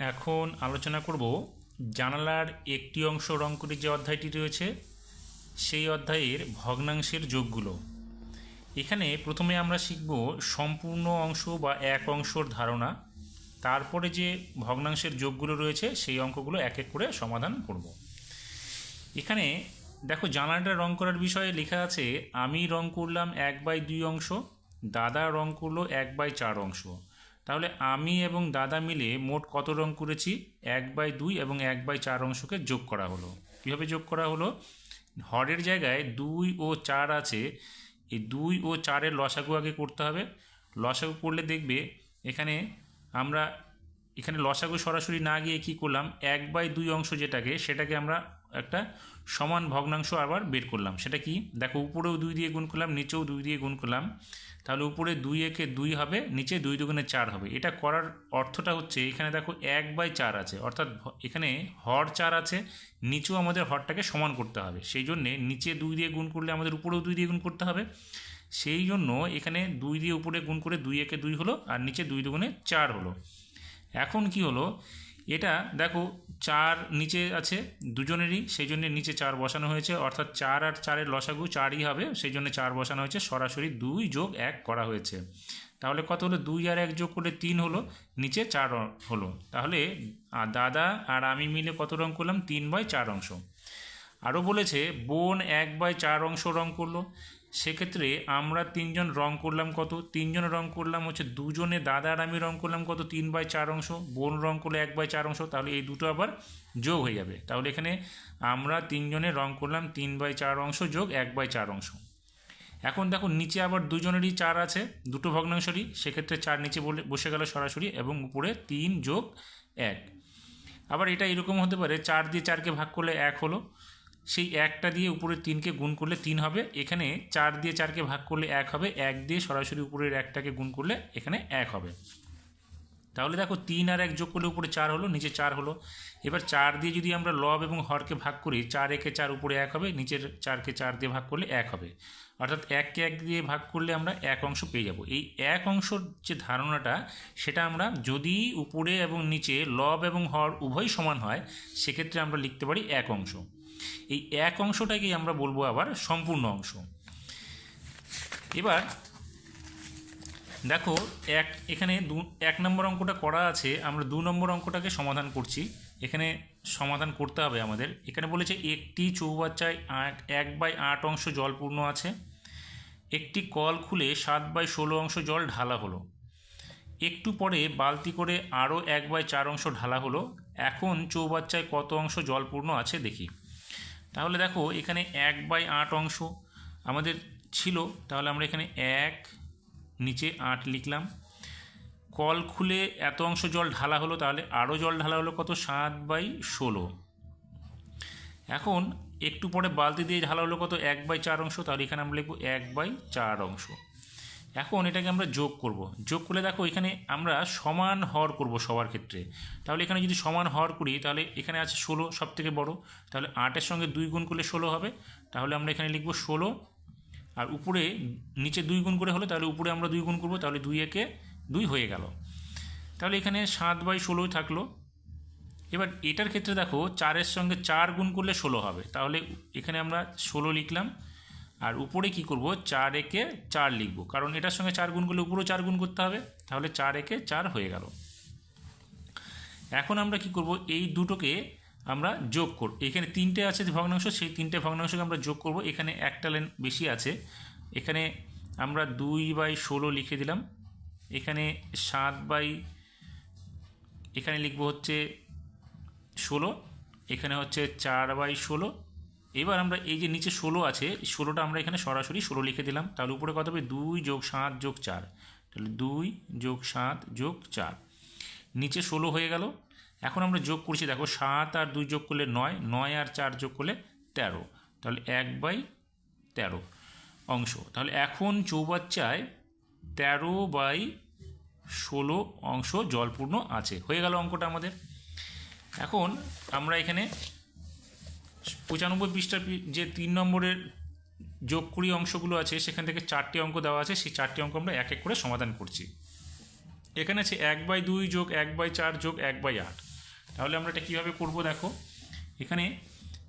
এখন আলোচনা করব জানালার একটি অংশ রং করে যে অধ্যায়টি রয়েছে, সেই অধ্যায়ের ভগ্নাংশের যোগগুলো। এখানে প্রথমে আমরা শিখব সম্পূর্ণ অংশ বা এক অংশর ধারণা, তারপরে যে ভগ্নাংশের যোগগুলো রয়েছে, সেই অঙ্কগুলো এক এক করে সমাধান করব। এখানে দেখো জানালাটা রং করার বিষয়ে লেখা আছে, আমি রং করলাম এক বাই দুই অংশ, দাদা রং করল এক বাই চার অংশ। তাহলে আমি এবং দাদা মিলে মোট কত রং করেছি? এক বাই দুই এবং এক বাই চার অংশকে যোগ করা হলো। কীভাবে যোগ করা হলো? হরের জায়গায় দুই ও চার আছে। এই দুই ও চারের লসাগু আগে করতে হবে। লসাগু করলে দেখবে এখানে আমরা, এখানে লসাগু সরাসরি না গিয়ে কি করলাম? এক বাই দুই অংশ যেটাকে, সেটাকে আমরা একটা সমান ভগ্নাংশ আবার বের করলাম। সেটা কি? দেখো, উপরেও দুই দিয়ে গুণ করলাম, নিচেও দুই দিয়ে গুণ করলাম। তাহলে উপরে দুই একে দুই হবে, নিচে দুই দুগুণে চার হবে। এটা করার অর্থটা হচ্ছে, এখানে দেখো এক বাই চার আছে। অর্থাৎ এখানে হর চার আছে, নিচেও আমাদের হরটাকে সমান করতে হবে। সেই জন্যে নিচে দুই দিয়ে গুণ করলে আমাদের উপরেও দুই দিয়ে গুণ করতে হবে। সেই জন্য এখানে দুই দিয়ে উপরে গুণ করে দুই একে দুই হলো, আর নিচে দুই দুগুণে চার হলো। এখন কি হলো? এটা দেখো চার নিচে আছে দুজনেরই সেই জন্য নিচে চার বসানো হয়েছে অর্থাৎ চার আর চারের লসাগু চারই হবে সেই জন্য চার বসানো হয়েছে সরাসরি দুই যোগ এক করা হয়েছে। তাহলে কত হলো? দুই আর এক যোগ করলে তিন হলো নিচে চার হলো। তাহলে আ, দাদা আর আমি মিলে কত রং করলাম? তিন বাই চার অংশ। আরও বলেছে বোন এক বাই চার অংশ রং করল। সেক্ষেত্রে আমরা তিনজন রং করলাম কত? তিনজন রং করলাম হচ্ছে দুজনে দাদা আর আমি রং করলাম কত? তিন বাই চার অংশ। বোন রং করলে এক বাই চার অংশ, তাহলে এই দুটো আবার যোগ হয়ে যাবে। তাহলে এখানে আমরা তিনজনে রং করলাম তিন বাই চার অংশ যোগ এক বাই চার অংশ। এখন দেখো নিচে আবার দুজনেরই চার আছে, দুটো ভগ্নাংশরই। সেক্ষেত্রে চার নিচে বলে বসে গেল সরাসরি এবং উপরে তিন যোগ এক। আবার এটা এরকম হতে পারে, চার দিয়ে চারকে ভাগ করলে এক হলো। সেই একটা দিয়ে উপরে তিনকে গুণ করলে তিন হবে। এখানে চার দিয়ে চারকে ভাগ করলে এক হবে। এক দিয়ে সরাসরি উপরের একটাকে গুণ করলে এখানে এক হবে। তাহলে দেখো তিন আর এক যোগ করলে উপরে চার হলো, নিচে চার হলো। এবার চার দিয়ে যদি আমরা লব এবং হরকে ভাগ করি, চার একে চার উপরে এক হবে, নিচের চারকে চার দিয়ে ভাগ করলে এক হবে। অর্থাৎ এককে এক দিয়ে ভাগ করলে আমরা এক অংশ পেয়ে যাব। এই এক অংশর যে ধারণাটা, সেটা আমরা যদি উপরে এবং নিচে লব এবং হর উভয় সমান হয়, সেক্ষেত্রে আমরা লিখতে পারি এক অংশ। এই এক অংশটাকেই আমরা বলব আবার সম্পূর্ণ অংশ। এবার, দেখো, এক, এখানে দু, এক নম্বর অঙ্কটা করা আছে, আমরা দু নম্বর অঙ্কটাকে সমাধান করছি। এখানে সমাধান করতে হবে আমাদের। এখানে বলেছে একটি চৌবাচ্চায় আট, এক বাই আট অংশ জলপূর্ণ আছে। একটি কল খুলে সাত বাই ষোলো অংশ জল ঢালা হলো। একটু পরে বালতি করে আরও এক বাই চার অংশ ঢালা হলো। এখন চৌবাচ্চায় কত অংশ জলপূর্ণ আছে দেখি। তাহলে দেখো এখানে এক বাই আট অংশ আমাদের ছিল, তাহলে আমরা এখানে এক, নিচে আট লিখলাম। কল খুলে এত অংশ জল ঢালা হলো, তাহলে আরও জল ঢালা হলো কত? সাত বাই ষোলো। এখন একটু পরে বালতি দিয়ে ঢালা হলো কত? এক বাই চার অংশ, তাহলে এখানে আমরা লিখব এক বাই চার অংশ। এখন এটাকে আমরা যোগ করব। যোগ করলে দেখো এখানে আমরা সমান হর করব সবার ক্ষেত্রে। তাহলে এখানে যদি সমান হর করি, তাহলে এখানে আছে ষোলো সব থেকে বড়ো। তাহলে আটের সঙ্গে দুই গুণ করলে ষোলো হবে। তাহলে আমরা এখানে লিখব ষোলো। আর উপরে, নিচে দুই গুণ করে হলো তাহলে উপরে আমরা দুই গুণ করব, তাহলে দুই একে দুই হয়ে গেল। তাহলে এখানে সাত বাই ষোলোই থাকল। এবার এটার ক্ষেত্রে দেখো, চারের সঙ্গে চার গুণ করলে ষোলো হবে। তাহলে এখানে আমরা ষোলো লিখলাম। আর উপরে কি করব? চার একে চার লিখব। কারণ এটার সঙ্গে চার গুণ করলে উপরেও চার গুণ করতে হবে। তাহলে চার একে চার হয়ে গেল। এখন আমরা কি করব? এই দুটোকে আমরা যোগ করব এখানে তিনটে আছে ভগ্নাংশ, সেই তিনটে ভগ্নাংশকে আমরা যোগ করব। এখানে একটা লাইন বেশি আছে। এখানে আমরা দুই বাই ষোলো লিখে দিলাম। এখানে সাত বাই, এখানে লিখব হচ্ছে ষোলো। এখানে হচ্ছে চার বাই ষোলো। এবার আমরা এই যে নিচে ষোলো আছে ষোলোটা আমরা এখানে সরাসরি ষোলো লিখে দিলাম। তাহলে উপরে কত হবে? দুই যোগ সাত যোগ চার। তাহলে দুই যোগ সাত যোগ চার। নিচে ষোলো হয়ে গেল। এখন আমরা যোগ করছি, দেখো, সাত আর দুই যোগ করলে নয় নয় আর চার যোগ করলে তেরো। তাহলে এক বাই তেরো অংশ। তাহলে এখন চৌবাচ্চায় তেরো বাই ষোলো অংশ জলপূর্ণ আছে। হয়ে গেল অঙ্কটা আমাদের। এখন আমরা এখানে পঁচানব্বই পৃষ্ঠার যে তিন নম্বরের যোগ করি অংশগুলো আছে, সেখান থেকে চারটি অঙ্ক দেওয়া আছে, সেই চারটি অঙ্ক আমরা এক এক করে সমাধান করছি। এখানে আছে এক বাই দুই যোগ এক বাই চার যোগ এক বাই আট। তাহলে আমরা এটা কীভাবে করব দেখো? এখানে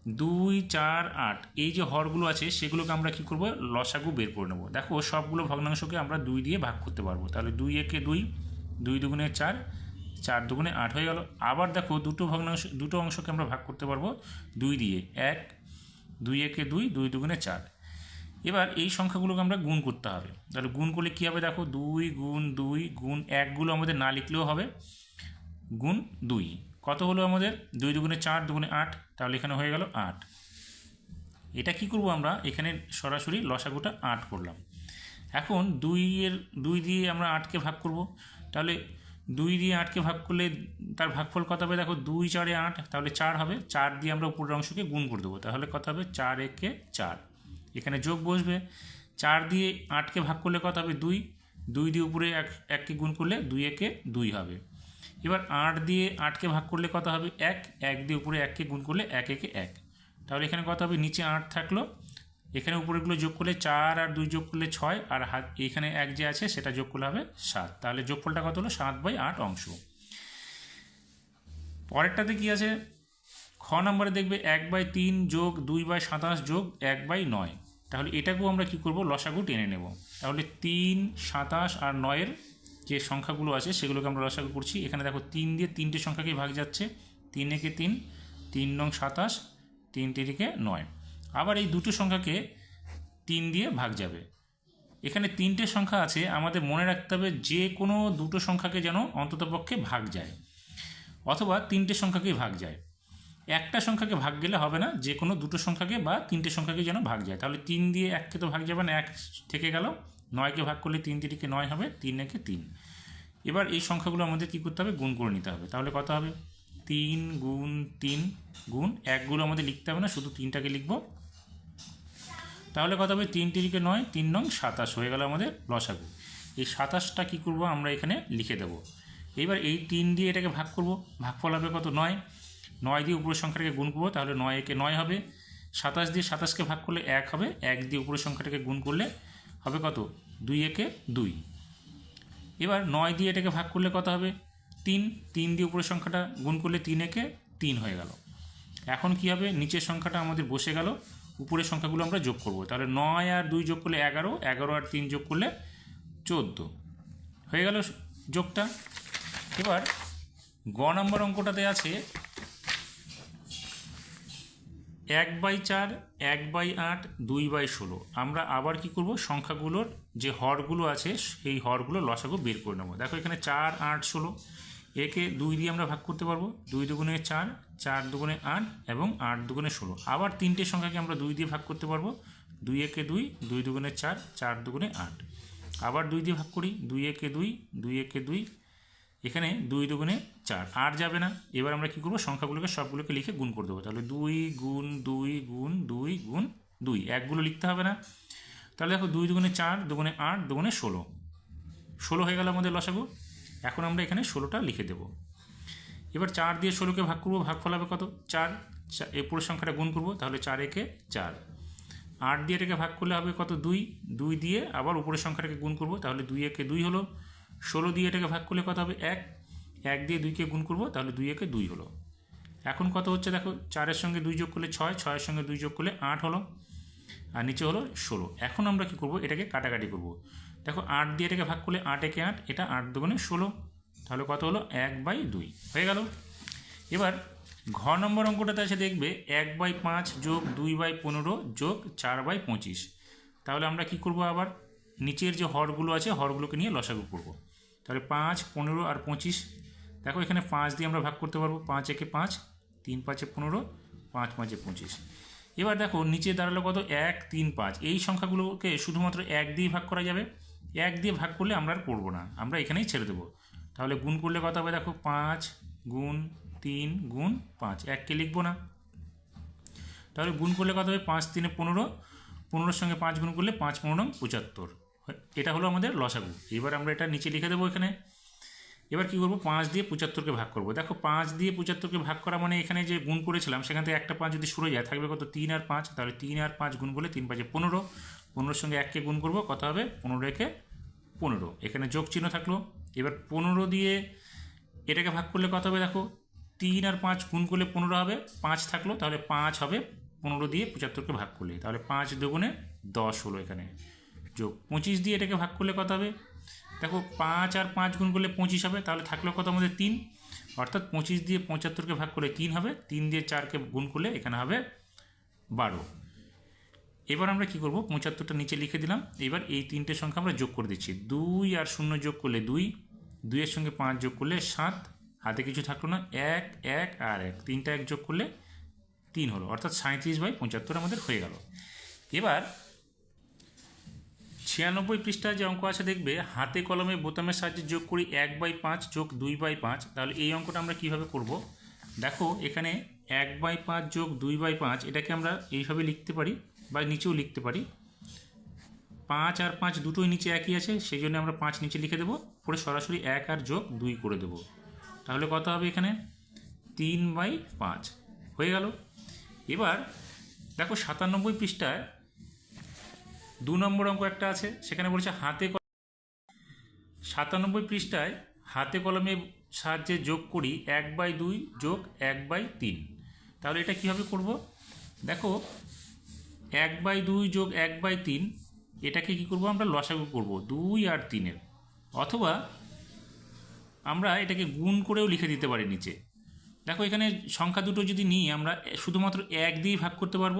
দুই, চার, আট, এই যে হরগুলো আছে, সেগুলোকে আমরা কী করব? লসাগু বের করে নেব। দেখো, সবগুলো ভগ্নাংশকে আমরা দুই দিয়ে ভাগ করতে পারব। তাহলে দুই একে দুই দুই দুগুণে চার চার দুগুণে আট হয়ে গেল। আবার দেখো দুটো ভগ্নাংশ, দুটো অংশকে আমরা ভাগ করতে পারব দুই দিয়ে এক, দুই একে দুই দুই দুগুণে চার। এবার এই সংখ্যাগুলোকে আমরা গুণ করতে হবে। তাহলে গুণ করলে কী হবে দেখো? দুই গুণ দুই গুণ একগুলো আমাদের না লিখলেও হবে। গুণ দুই। কত হলো আমাদের? দুই দুগুণে চার দুগুণে আট, তাহলে এখানে হয়ে গেল আট। এটা কি করব আমরা? এখানে সরাসরি লসাগুটা আট করলাম। এখন দুইয়ের, দুই দিয়ে আমরা আটকে ভাগ করব। তাহলে দুই দিয়ে আটকে ভাগ করলে তার ভাগফল কত হবে? দেখো দুই চারে আট, তাহলে চার হবে। চার দিয়ে আমরা উপরের অংশকে গুণ করে দেবো। তাহলে কত হবে? চার একে চার। এখানে যোগ বসবে। চার দিয়ে আটকে ভাগ করলে কত হবে? দুই। দুই দিয়ে উপরে এক, এককে গুণ করলে দুই একে দুই হবে। এবার আট দিয়ে আটকে ভাগ করলে কত হবে? এক। এক দিয়ে উপরে এককে গুণ করলে এক একে এক। তাহলে এখানে কত হবে? নিচে আট থাকল। এখানে উপরেগুলো যোগ করলে চার আর দুই যোগ করলে ছয়, আর হাত এখানে এক যে আছে সেটা যোগ করলে হবে সাত। তাহলে যোগফলটা কত হলো? সাত বাই আট অংশ। পরেরটাতে কি আছে? খ নম্বরে দেখবে এক বাই তিন যোগ দুই বাই সাতাশ যোগ এক বাই নয়। তাহলে এটাকেও আমরা কি করব? লসাগু টেনে নেব। তাহলে তিন, সাতাশ আর নয়ের যে সংখ্যাগুলো আছে সেগুলোকে আমরা লসাগু করছি। এখানে দেখো তিন দিয়ে তিনটে সংখ্যাকেই ভাগ যাচ্ছে। তিন একে তিন তিন নং সাতাশ, তিন তিরিকে নয়। আবার এই দুটো সংখ্যাকে তিন দিয়ে ভাগ যাবে। এখানে তিনটে সংখ্যা আছে, আমাদের মনে রাখতে হবে যে কোনো দুটো সংখ্যাকে যেন অন্ততপক্ষে ভাগ যায়, অথবা তিনটে সংখ্যাকেই ভাগ যায়। একটা সংখ্যাকে ভাগ গেলে হবে না, যে কোনো দুটো সংখ্যাকে বা তিনটে সংখ্যাকে যেন ভাগ যায়। তাহলে তিন দিয়ে এককে তো ভাগ যাবে না, এক থেকে গেল, নয়কে ভাগ করলে তিন তিরিকে নয় হবে, তিন একে তিন। এবার এই সংখ্যাগুলো আমাদের কী করতে হবে? গুণ করে নিতে হবে। তাহলে কত হবে? তিন গুণ তিন গুণ একগুলো আমাদের লিখতে হবে না, শুধু তিনটাকে লিখব। তাহলে কত হবে? তিন তিরিকে নয়, তিন নং সাতাশ হয়ে গেল আমাদের লসাগু। এই সাতাশটা কী করব আমরা এখানে লিখে দেব। এবার এই তিন দিয়ে এটাকে ভাগ করব। ভাগফল হবে কত? নয়। নয় দিয়ে উপরের সংখ্যাটাকে গুণ করব, তাহলে নয় একে নয় হবে। সাতাশ দিয়ে সাতাশকে ভাগ করলে এক হবে। এক দিয়ে উপরের সংখ্যাটাকে গুণ করলে হবে কত? দুই একে দুই। এবার নয় দিয়ে এটাকে ভাগ করলে কত হবে? তিন। তিন দিয়ে উপরের সংখ্যাটা গুণ করলে তিন একে তিন হয়ে গেল। এখন কি হবে? নিচের সংখ্যাটা আমাদের বসে গেল। উপরের সংখ্যাগুলো আমরা যোগ করব। তাহলে নয় আর দুই যোগ করলে এগারো এগারো আর তিন যোগ করলে চোদ্দ। হয়ে গেল যোগটা। এবার গ নম্বর অঙ্কটাতে আছে, এক বাই চার, এক বাই আট, দুই বাই ষোলো। আমরা আবার কি করব? সংখ্যাগুলোর যে হরগুলো আছে, সেই হরগুলো লসাগু বের করে নেব। দেখো এখানে চার, আট, ষোলো। একে দুই দিয়ে আমরা ভাগ করতে পারব। দুই দুগুণে চার চার দুগুণে আট এবং আট দুগুণে ষোলো। আবার তিনটে সংখ্যাকে আমরা দুই দিয়ে ভাগ করতে পারব। দুই একে দুই দুই দুগুণে চার চার দুগুণে আট। আবার দুই দিয়ে ভাগ করি। দুই একে দুই দুই একে দুই, এখানে দুই দুগুণে চার। আর যাবে না। এবার আমরা কী করব? সংখ্যাগুলোকে সবগুলোকে লিখে গুণ করে দেবো। তাহলে দুই গুণ দুই গুণ দুই গুণ দুই। একগুলো লিখতে হবে না। তাহলে দেখো দুই দুগুণে চার, দুগুণে আট, দুগুণে ষোলো। ষোলো হয়ে গেল আমাদের লসাগু। এখন আমরা এখানে ষোলোটা লিখে দেবো। এবার চার দিয়ে ষোলোকে ভাগ করব ভাগ ফলাবে কত? চার। এই পুরো সংখ্যাটা গুণ করব, তাহলে চার একে চার। আট দিয়ে এটাকে ভাগ করলে হবে কত? দুই। দুই দিয়ে আবার উপরের সংখ্যাটাকে গুণ করব, তাহলে দুই একে দুই হলো। ষোলো দিয়ে এটাকে ভাগ করলে কত হবে? এক। এক দিয়ে দুইকে গুণ করব, তাহলে দুই একে দুই হলো। এখন কত হচ্ছে দেখো? চারের সঙ্গে দুই যোগ করলে ছয়, ছয়ের সঙ্গে দুই যোগ করলে আট হলো। আর নিচে হলো ষোলো। এখন আমরা কি করব? এটাকে কাটাকাটি করব। দেখো আট দিয়ে এটাকে ভাগ করলে আট একে আট, এটা আট দুগুণে ষোলো। তাহলে কত হলো? এক বাই দুই। হয়ে গেল। এবার ঘ নম্বর অঙ্কটাতে আছে দেখবে এক বাই পাঁচ যোগ দুই বাই পনেরো যোগ চার বাই পঁচিশ। তাহলে আমরা কি করব আবার? নিচের যে হরগুলো আছে, হরগুলোকে নিয়ে লসাগু করব। তাহলে পাঁচ, পনেরো আর পঁচিশ। দেখো এখানে পাঁচ দিয়ে আমরা ভাগ করতে পারব। পাঁচ একে পাঁচ, তিন পাঁচে পনেরো, পাঁচ পাঁচে পঁচিশ। এবার দেখো নিচে দাঁড়াল কত? এক, তিন, পাঁচ। এই সংখ্যাগুলোকে শুধুমাত্র এক দিয়ে ভাগ করা যাবে। এক দিয়ে ভাগ করলে আমরা আর করব না। আমরা এখানেই ছেড়ে দেবো। তাহলে গুণ করলে কত হবে দেখো? পাঁচ গুণ তিন গুণ পাঁচ। এককে লিখব না। তাহলে গুণ করলে কত হবে? পাঁচ তিনে পনেরো। পনেরোর সঙ্গে পাঁচ গুণ করলে পাঁচ পনেরো পঁচাত্তর। এটা হলো আমাদের লসাগু। এবার আমরা এটা নিচে লিখে দেবো এখানে। এবার কী করব? পাঁচ দিয়ে পঁচাত্তরকে ভাগ করব। দেখো, পাঁচ দিয়ে পঁচাত্তরকে ভাগ করা মানে এখানে যে গুণ করেছিলাম, সেখান থেকে একটা পাঁচ যদি সরে যায়, থাকবে কত? তিন আর পাঁচ। তাহলে তিন আর পাঁচ গুণ করলে তিন পাঁচে পনেরো। পনেরোর সঙ্গে এককে গুণ করব, কত হবে? পনেরো একে পনেরো। এখানে যোগ চিহ্ন থাকল। এবার পনেরো দিয়ে এটাকে ভাগ করলে কত হবে? দেখো, তিন আর পাঁচ গুণ করলে পনেরো হবে, পাঁচ থাকল। তাহলে পাঁচ হবে পনেরো দিয়ে পঁচাত্তরকে ভাগ করলে। তাহলে পাঁচ দুগুণে দশ হলো এখানে। যোগ পঁচিশ দিয়ে এটাকে ভাগ করলে কত হবে? দেখো পাঁচ আর পাঁচ গুণ করলে পঁচিশ হবে, তাহলে থাকল কত আমাদের তিন? অর্থাৎ পঁচিশ দিয়ে পঁচাত্তরকে ভাগ করলে তিন হবে, তিন দিয়ে চারকে গুণ করলে এখানে হবে বারো। এবার আমরা কি করব? পঁচাত্তরটা নিচে লিখে দিলাম। এবার এই তিনটে সংখ্যা আমরা যোগ করে দিচ্ছি। দুই আর শূন্য যোগ করলে দুই, দুইয়ের সঙ্গে পাঁচ যোগ করলে সাত, হাতে কিছু থাকল না, এক এক আর এক। তিনটা এক যোগ করলে তিন হলো, অর্থাৎ সাঁত্রিশ বাই পঁচাত্তর আমাদের হয়ে গেল। এবার ছিয়ানব্বই পৃষ্ঠায় যে অঙ্ক আছে দেখবে, হাতে কলমে বোতামের সাহায্যে যোগ করি এক বাই পাঁচ যোগ দুই বাই পাঁচ, তাহলে এই অঙ্কটা আমরা কীভাবে করব? দেখো, এখানে এক বাই পাঁচ যোগ দুই বাই পাঁচ, এটাকে আমরা এইভাবে লিখতে পারি বা নিচেও লিখতে পারি। পাঁচ আর পাঁচ দুটোই নিচে একই আছে, সেই জন্য আমরা পাঁচ নিচে লিখে দেবো, পরে সরাসরি এক আর যোগ দুই করে দেবো। তাহলে কত হবে এখানে? তিন বাই পাঁচ। হয়ে গেল। এবার দেখো সাতানব্বই পৃষ্ঠায় দু নম্বর অঙ্ক একটা আছে, সেখানে বলেছে হাতে সাতানব্বই পৃষ্ঠায় হাতে কলমে সাহায্যে যোগ করি এক বাই দুই যোগ এক বাই তিন। তাহলে এটা কীভাবে করব? দেখো, এক বাই দুই যোগ এক বাই তিন, এটাকে কি করব আমরা লসাগু করব, দুই আর তিনের। অথবা আমরা এটাকে গুণ করেও লিখে দিতে পারি নিচে। দেখো, এখানে সংখ্যা দুটো যদি নিই, আমরা শুধুমাত্র এক দিয়েই ভাগ করতে পারব।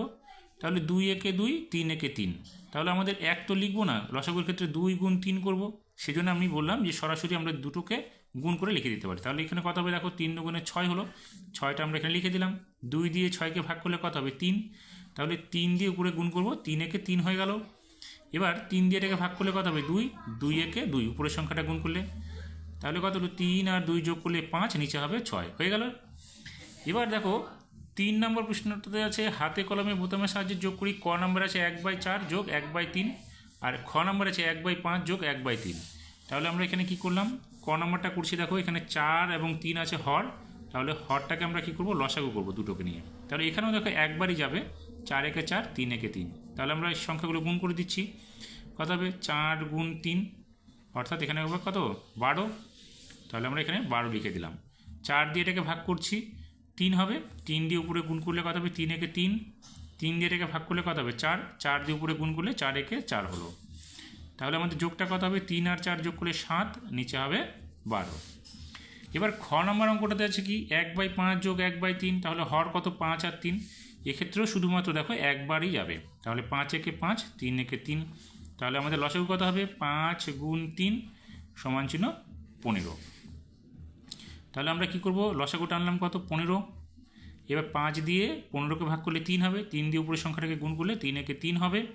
তাহলে দুই একে দুই, তিন একে তিন। তাহলে আমাদের এক তো লিখব না লসাগুর ক্ষেত্রে দুই গুণ তিন করব। সেজন্য আমি বললাম যে সরাসরি আমরা দুটোকে গুণ করে লিখে দিতে পারি। তাহলে এখানে কত হবে দেখো, তিন গুণে ছয় হলো। ছয়টা আমরা এখানে লিখে দিলাম। দুই দিয়ে ছয়কে ভাগ করলে কত হবে? তিন। তাহলে তিন দিয়ে উপরে গুণ করব, তিন একে তিন হয়ে গেল। এবার তিন দিয়ে এটাকে ভাগ করলে কত হবে? দুই। দুই একে দুই, উপরের সংখ্যাটা গুণ করলে। তাহলে কত হলো? তিন আর দুই যোগ করলে পাঁচ, নিচে হবে ছয়। হয়ে গেল। এবার দেখো তিন নম্বর প্রশ্নটাতে আছে, হাতে কলমে বোতামের সাহায্যে যোগ করি, ক নম্বর আছে এক বাই চার যোগ এক বাই তিন, আর খ নম্বর আছে এক বাই পাঁচ যোগ এক বাই তিন। তাহলে আমরা এখানে কি করলাম? ক নম্বরটা করছি, দেখো, এখানে চার এবং তিন আছে হর। তাহলে হরটাকে আমরা কি করব? লসাগু করব দুটোকে নিয়ে। তাহলে এখানেও দেখো একবারই যাবে, চার একে চার, তিন একে তিন। তাহলে আমরা এই সংখ্যাগুলো গুণ করে দিচ্ছি। কত হবে? চার গুণ তিন, অর্থাৎ এখানে হবে কত? বারো। তাহলে আমরা এখানে বারো লিখে দিলাম। চার দিয়ে এটাকে ভাগ করছি। তিন হবে। তিন দিয়ে উপরে গুণ করলে কত হবে? তিন একে তিন। তিন দিয়ে এটাকে ভাগ করলে কত হবে? চার। চার দিয়ে উপরে গুণ করলে চার একে চার হলো। তাহলে আমাদের যোগটা কত হবে? তিন আর চার যোগ করলে সাত, নিচে হবে বারো। এবার খ নম্বর অঙ্কটাতে আছে কি? এক বাই পাঁচ যোগ এক বাই তিন, তাহলে হর কত? পাঁচ আর তিন। এক্ষেত্রেও শুধুমাত্র দেখো একবারই যাবে। তাহলে পাঁচ একে পাঁচ, তিন একে তিন। তাহলে আমাদের লসাগু কত হবে? পাঁচ গুণ তিন সমান চিহ্ন পনেরো। তাহলে আমরা কি করব? লসাগুটা আনলাম কত? পনেরো। এবার পাঁচ দিয়ে পনেরোকে ভাগ করলে তিন হবে। তিন দিয়ে উপরের সংখ্যাটাকে গুণ করলে তিন একে তিন হবে।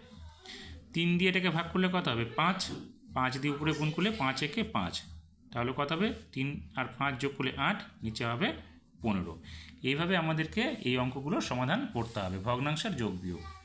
তিন দিয়ে এটাকে ভাগ করলে কত হবে? পাঁচ। পাঁচ দিয়ে উপরে গুণ করলে পাঁচ একে পাঁচ। তাহলে কত হবে? তিন আর পাঁচ যোগ করলে আট, নিচে হবে পনেরো। এইভাবে আমাদেরকে এই অঙ্কগুলোর সমাধান করতে হবে। ভগ্নাংশের যোগ বিয়োগ।